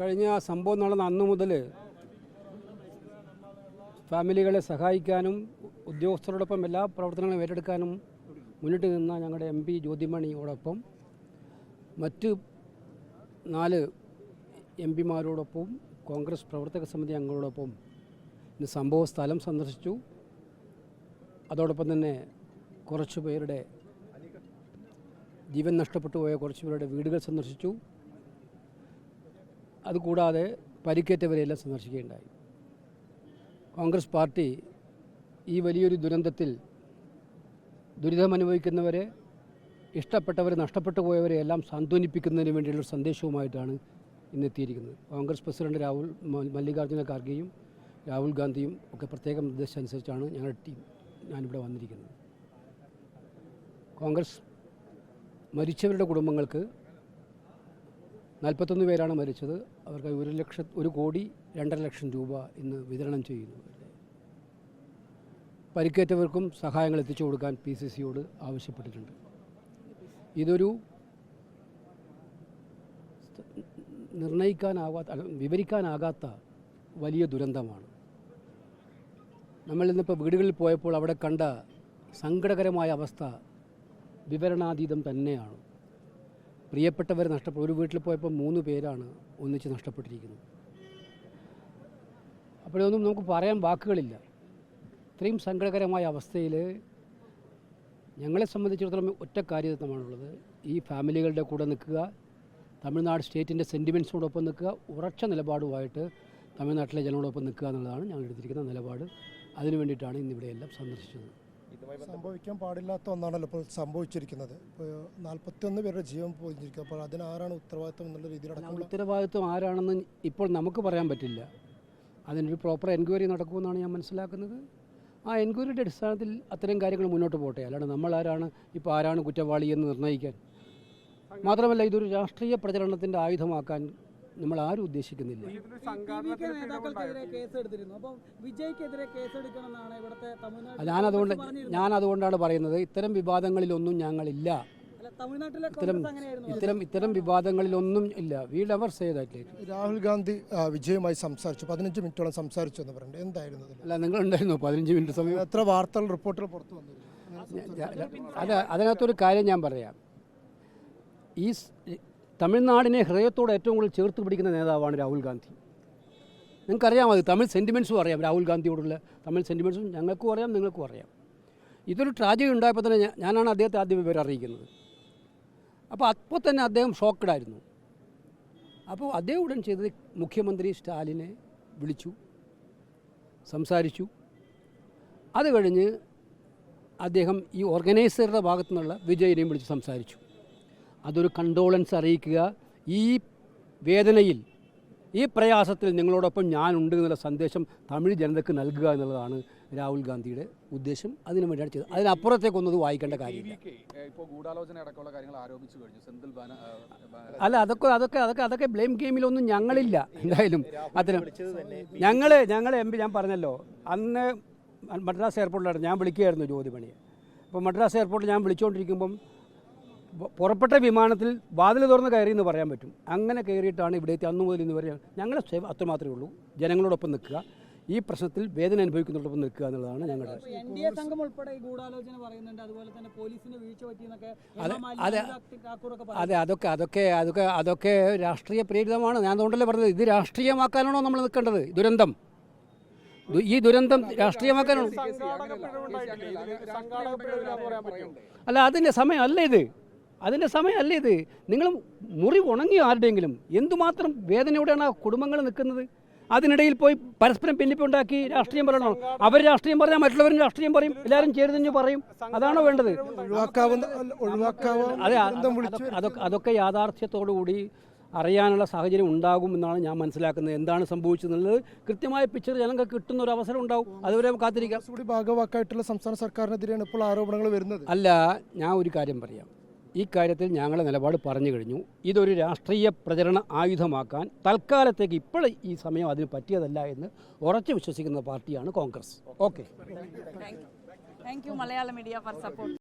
കഴിഞ്ഞ സംഭവം നടന്ന അന്ന് മുതൽ ഫാമിലികളെ സഹായിക്കാനും ഉദ്യോഗസ്ഥരോടൊപ്പം എല്ലാ പ്രവർത്തനങ്ങളും ഏറ്റെടുക്കാനും മുന്നിട്ട് നിന്ന ഞങ്ങളുടെ എം പി ജ്യോതിമണിയോടൊപ്പം മറ്റ് നാല് എം പിമാരോടൊപ്പം കോൺഗ്രസ് പ്രവർത്തക സമിതി അംഗങ്ങളോടൊപ്പം ഇന്ന് സംഭവ സ്ഥലം സന്ദർശിച്ചു. അതോടൊപ്പം തന്നെ കുറച്ച് പേരുടെ ജീവൻ നഷ്ടപ്പെട്ടു പോയ കുറച്ച് പേരുടെ വീടുകൾ സന്ദർശിച്ചു. അതുകൂടാതെ പരിക്കേറ്റവരെയെല്ലാം സന്ദർശിക്കുകയുണ്ടായി. കോൺഗ്രസ് പാർട്ടി ഈ വലിയൊരു ദുരന്തത്തിൽ ദുരിതമനുഭവിക്കുന്നവരെ ഇഷ്ടപ്പെട്ടവരെ നഷ്ടപ്പെട്ടു പോയവരെ എല്ലാം സാന്ത്വനിപ്പിക്കുന്നതിന് വേണ്ടിയുള്ള സന്ദേശവുമായിട്ടാണ് ഇന്നെത്തിയിരിക്കുന്നത് കോൺഗ്രസ് പ്രസിഡന്റ് രാഹുൽ മല്ലികാർജുന ഖാർഗെയും രാഹുൽ ഗാന്ധിയും ഒക്കെ പ്രത്യേക നിർദ്ദേശം അനുസരിച്ചാണ് ഞങ്ങളുടെ ടീം ഞാനിവിടെ വന്നിരിക്കുന്നത്. കോൺഗ്രസ് മരിച്ചവരുടെ കുടുംബങ്ങൾക്ക് നാൽപ്പത്തൊന്ന് പേരാണ് മരിച്ചത്. അവർക്ക് ഒരു ലക്ഷം ഒരു കോടി രണ്ടര ലക്ഷം രൂപ ഇന്ന് വിതരണം ചെയ്യുന്നു. പരിക്കേറ്റവർക്കും സഹായങ്ങൾ എത്തിച്ചു കൊടുക്കാൻ പി സി സിയോട് ആവശ്യപ്പെട്ടിട്ടുണ്ട്. ഇതൊരു നിർണയിക്കാനാകാത്ത വിവരിക്കാനാകാത്ത വലിയ ദുരന്തമാണ്. നമ്മൾ ഇന്നിപ്പോൾ വീടുകളിൽ പോയപ്പോൾ അവിടെ കണ്ട സങ്കടകരമായ അവസ്ഥ വിവരണാതീതം തന്നെയാണ്. പ്രിയപ്പെട്ടവർ നഷ്ടപ്പെട്ടു ഒരു വീട്ടിൽ പോയപ്പോൾ മൂന്ന് പേരാണ് ഒന്നിച്ച് നഷ്ടപ്പെട്ടിരിക്കുന്നത്. അപ്പോഴൊന്നും നമുക്ക് പറയാൻ വാക്കുകളില്ല. ഇത്രയും സങ്കടകരമായ അവസ്ഥയിൽ ഞങ്ങളെ സംബന്ധിച്ചിടത്തോളം ഒറ്റ കാര്യതത്വമാണുള്ളത് ഈ ഫാമിലികളുടെ കൂടെ നിൽക്കുക തമിഴ്നാട് സ്റ്റേറ്റിന്റെ സെന്റിമെന്റ്സിനോടൊപ്പം നിൽക്കുക ഉറച്ച നിലപാടുമായിട്ട് തമിഴ്നാട്ടിലെ ജനങ്ങളോടൊപ്പം നിൽക്കുക എന്നുള്ളതാണ് ഞങ്ങൾ എടുത്തിരിക്കുന്ന നിലപാട്. അതിനു വേണ്ടിയിട്ടാണ് ഇന്നിവിടെയെല്ലാം സന്ദർശിച്ചത്. സംഭവിക്കാൻ പാടില്ലാത്ത ഒന്നാണല്ലോ ഇപ്പോൾ സംഭവിച്ചിരിക്കുന്നത്. ഇപ്പോൾ നാൽപ്പത്തിയൊന്ന് പേരുടെ ജീവൻ പോയിരിക്കും അപ്പോൾ അതിന് ആരാണ് ഉത്തരവാദിത്വം എന്നുള്ള രീതിയിൽ ഉത്തരവാദിത്വം ആരാണെന്ന് ഇപ്പോൾ നമുക്ക് പറയാൻ പറ്റില്ല. അതിനൊരു പ്രോപ്പർ എൻക്വയറി നടക്കുമെന്നാണ് ഞാൻ മനസ്സിലാക്കുന്നത്. ആ എൻക്വയറിയുടെ അടിസ്ഥാനത്തിൽ അത്തരം കാര്യങ്ങൾ മുന്നോട്ട് പോട്ടെ. അല്ലാണ്ട് നമ്മൾ ആരാണ് ഇപ്പോൾ ആരാണ് കുറ്റവാളി എന്ന് നിർണയിക്കാൻ. മാത്രമല്ല ഇതൊരു രാഷ്ട്രീയ പ്രചരണത്തിന്റെ ആയുധമാക്കാൻ നമ്മൾ ആരും ഉദ്ദേശിക്കുന്നില്ല ടിവികെ നേതാക്കൾക്കെതിരെ കേസ് എടുത്തിരുന്നു അപ്പം വിജയ്ക്കെതിരെ കേസ് എടുക്കണമെന്നാണ് ഇവിടുത്തെ തമിഴ്നാട് ഞാൻ അതുകൊണ്ട് ഞാൻ അതുകൊണ്ടാണ് പറയുന്നത് ഇത്തരം വിവാദങ്ങളിലൊന്നും ഞങ്ങളില്ല. അല്ല തമിഴ്നാട്ടിലെ ഇത്തരം ഇത്തരം ഇത്തരം വിവാദങ്ങളിലൊന്നും ഇല്ല. വി അവർ സേ ദാറ്റ് രാഹുൽ ഗാന്ധി വിജയമായി സംസാരിച്ചു. പതിനഞ്ച് മിനിറ്റോളം സംസാരിച്ചു എന്ന് പറയുന്നത് എന്തായിരുന്നു അല്ല നിങ്ങൾ ഉണ്ടായിരുന്നു പതിനഞ്ച് മിനിറ്റ് സമയം. എത്ര വാർത്തകൾ റിപ്പോർട്ടുകൾ പുറത്തു വന്നു അല്ല അതിനകത്തൊരു കാര്യം ഞാൻ പറയാം. ഈ തമിഴ്നാടിനെ ഹൃദയത്തോട് ഏറ്റവും കൂടുതൽ ചേർത്ത് പിടിക്കുന്ന നേതാവാണ് രാഹുൽ ഗാന്ധി. നിങ്ങൾക്കറിയാം അത്? തമിഴ് സെന്റിമെൻസും അറിയാം. രാഹുൽ ഗാന്ധിയോടുള്ള തമിഴ് സെന്റിമെൻസും ഞങ്ങൾക്കും അറിയാം നിങ്ങൾക്കും അറിയാം. ഇതൊരു ട്രാജഡി ഉണ്ടായപ്പോൾ തന്നെ ഞാനാണ് അദ്ദേഹത്തെ ആദ്യം വിവരം അറിയിക്കുന്നത്. അപ്പോൾ അപ്പോൾ തന്നെ അദ്ദേഹം ഷോക്കഡായിരുന്നു അപ്പോൾ അദ്ദേഹം ഉടൻ ചെയ്തത് മുഖ്യമന്ത്രി സ്റ്റാലിനെ വിളിച്ചു സംസാരിച്ചു. അത് കഴിഞ്ഞ് അദ്ദേഹം ഈ ഓർഗനൈസറുടെ ഭാഗത്തു നിന്നുള്ള വിജയനെയും വിളിച്ച് സംസാരിച്ചു. അതൊരു കണ്ടോളൻസ് അറിയിക്കുക. ഈ വേദനയിൽ ഈ പ്രയാസത്തിൽ നിങ്ങളോടൊപ്പം ഞാനുണ്ട് എന്നുള്ള സന്ദേശം തമിഴ് ജനതയ്ക്ക് നൽകുക എന്നുള്ളതാണ് രാഹുൽ ഗാന്ധിയുടെ ഉദ്ദേശം. അതിനു വേണ്ടിയാണ് ചെയ്തത്. അതിനപ്പുറത്തേക്കൊന്നും വായിക്കേണ്ട കാര്യമില്ല. അല്ല അതൊക്കെ അതൊക്കെ അതൊക്കെ അതൊക്കെ ബ്ലെയിം ഗെയിമിലൊന്നും ഞങ്ങളില്ല. എന്തായാലും അതിന് ഞങ്ങൾ ഞങ്ങൾ എം പി ഞാൻ പറഞ്ഞല്ലോ അന്ന് മദ്രാസ് എയർപോർട്ടിലാണ് ഞാൻ വിളിക്കുകയായിരുന്നു ജ്യോതിമണിയെ. അപ്പോൾ മദ്രാസ് എയർപോർട്ടിൽ ഞാൻ വിളിച്ചുകൊണ്ടിരിക്കുമ്പം പുറപ്പെട്ട വിമാനത്തിൽ വാതിൽ തുറന്ന് കയറി എന്ന് പറയാൻ പറ്റും. അങ്ങനെ കയറിയിട്ടാണ് ഇവിടേക്ക് അന്നു മുതൽ ഇന്ന് വരെ ഞങ്ങളുടെ സേവ അത്രമാത്രമേ ഉള്ളൂ. ജനങ്ങളോടൊപ്പം നിൽക്കുക. ഈ പ്രശ്നത്തിൽ വേദന അനുഭവിക്കുന്നതോടൊപ്പം നിൽക്കുക എന്നുള്ളതാണ് ഞങ്ങളുടെ അതെ, അതെ. അതൊക്കെ അതൊക്കെ അതൊക്കെ അതൊക്കെ രാഷ്ട്രീയ പ്രേരിതമാണ്. ഞാൻ അതുകൊണ്ടല്ലേ പറഞ്ഞത്. ഇത് രാഷ്ട്രീയമാക്കാനാണോ നമ്മൾ നിൽക്കേണ്ടത്? ദുരന്തം. ഈ ദുരന്തം രാഷ്ട്രീയമാക്കാനാണോ? അല്ല അതിന്റെ സമയമല്ല ഇത്. അതിന്റെ സമയമല്ല ഇത്? നിങ്ങൾ മുറി ഉണങ്ങി ആരുടെയെങ്കിലും എന്തുമാത്രം വേദനയോടെയാണ് ആ കുടുംബങ്ങൾ നിൽക്കുന്നത്? അതിനിടയിൽ പോയി പരസ്പരം പിന്നിപ്പുണ്ടാക്കി രാഷ്ട്രീയം പറയണോ? അവർ രാഷ്ട്രീയം പറഞ്ഞാൽ മറ്റുള്ളവരും രാഷ്ട്രീയം പറയും എല്ലാവരും ചേർന്ന് പറയും. അതാണോ വേണ്ടത്? അതെ അതൊക്കെ- അതൊക്കെ യാഥാർത്ഥ്യത്തോടുകൂടി കൂടി അറിയാനുള്ള സാഹചര്യം ഉണ്ടാകും എന്നാണ് ഞാൻ മനസ്സിലാക്കുന്നത്. എന്താണ് സംഭവിച്ചതെന്നുള്ളത് കൃത്യമായ പിക്ചർ ജനങ്ങൾക്ക് കിട്ടുന്ന ഒരു അവസരം ഉണ്ടാവും. അതുവരെ കാത്തിരിക്കാം. കൂടി ഭാഗവാക്കായിട്ടുള്ള സംസ്ഥാന സർക്കാരിനെതിരെയാണ് ഇപ്പോൾ ആരോപണങ്ങൾ വരുന്നത്. അല്ല ഞാൻ ഒരു കാര്യം പറയാം. ഈ കാര്യത്തിൽ ഞങ്ങളുടെ നിലപാട് പറഞ്ഞു കഴിഞ്ഞു. ഇതൊരു രാഷ്ട്രീയ പ്രചരണ ആയുധമാക്കാൻ തൽക്കാലത്തേക്ക് ഇപ്പോൾ ഈ സമയം അതിന് പറ്റിയതല്ല എന്ന് ഉറച്ചു വിശ്വസിക്കുന്ന പാർട്ടിയാണ് Congress. Okay. Malayalam media for support.